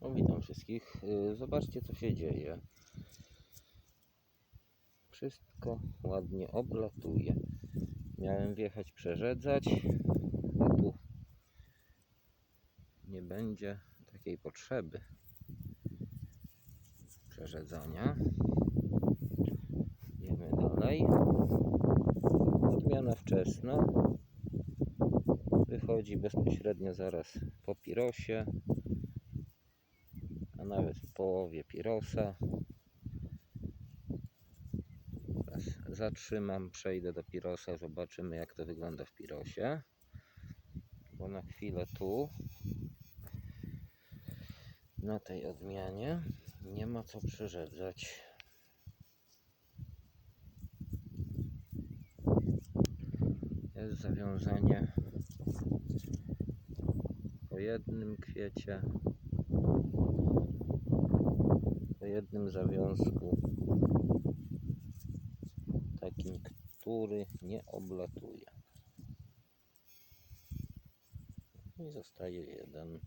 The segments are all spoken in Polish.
No, witam wszystkich. Y, Zobaczcie, co się dzieje. Wszystko ładnie oblatuje. Miałem wjechać przerzedzać, a tu nie będzie takiej potrzeby przerzedzania. Idziemy dalej. Odmiana wczesna. Wychodzi bezpośrednio zaraz po pirosie a nawet w połowie pirosa. Zatrzymam, przejdę do pirosa, zobaczymy jak to wygląda w pirosie. Bo na chwilę tu, na tej odmianie, nie ma co przyrzedzać. Jest zawiązanie po jednym kwiecie po jednym zawiązku takim, który nie oblatuje. I zostaje jeden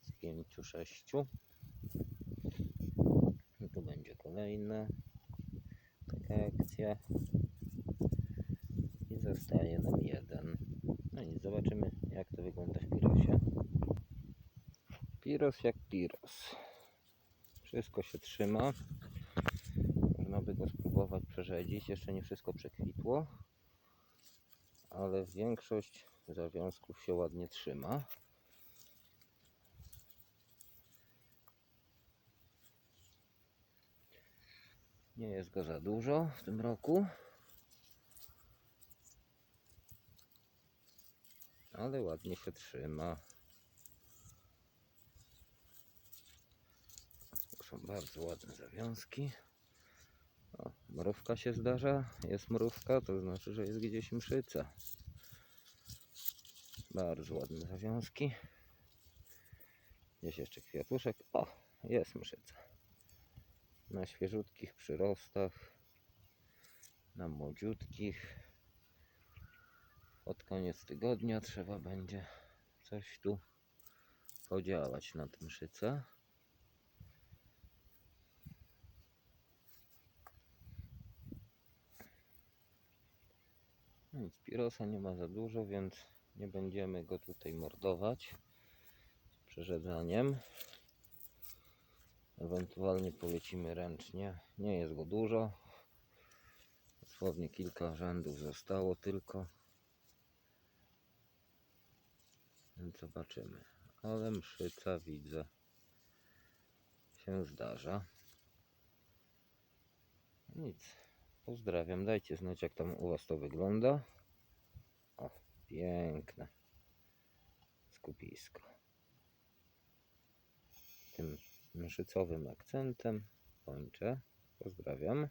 z pięciu, sześciu. Tu będzie kolejna taka akcja. I zostaje nam jeden. No i zobaczymy jak to wygląda w pirosie. Piros jak piros. Wszystko się trzyma. Można by go spróbować przerzedzić. Jeszcze nie wszystko przekwitło, ale większość zawiązków się ładnie trzyma. Nie jest go za dużo w tym roku. Ale ładnie się trzyma. To są bardzo ładne zawiązki. O, mrówka się zdarza. Jest mrówka, to znaczy, że jest gdzieś mszyca. Bardzo ładne zawiązki. Gdzieś jeszcze kwiatuszek. O, jest mszyca. Na świeżutkich przyrostach. Na młodziutkich. Pod koniec tygodnia trzeba będzie coś tu podziałać na tym mszycę. Nic, pirosa nie ma za dużo, więc nie będziemy go tutaj mordować z przerzedzaniem. Ewentualnie polecimy ręcznie. Nie jest go dużo. Dosłownie kilka rzędów zostało tylko. Więc zobaczymy. Ale mszyca widzę się zdarza. Nic. Pozdrawiam. Dajcie znać, jak tam u Was to wygląda. O, piękne skupisko. Tym mszycowym akcentem kończę. Pozdrawiam.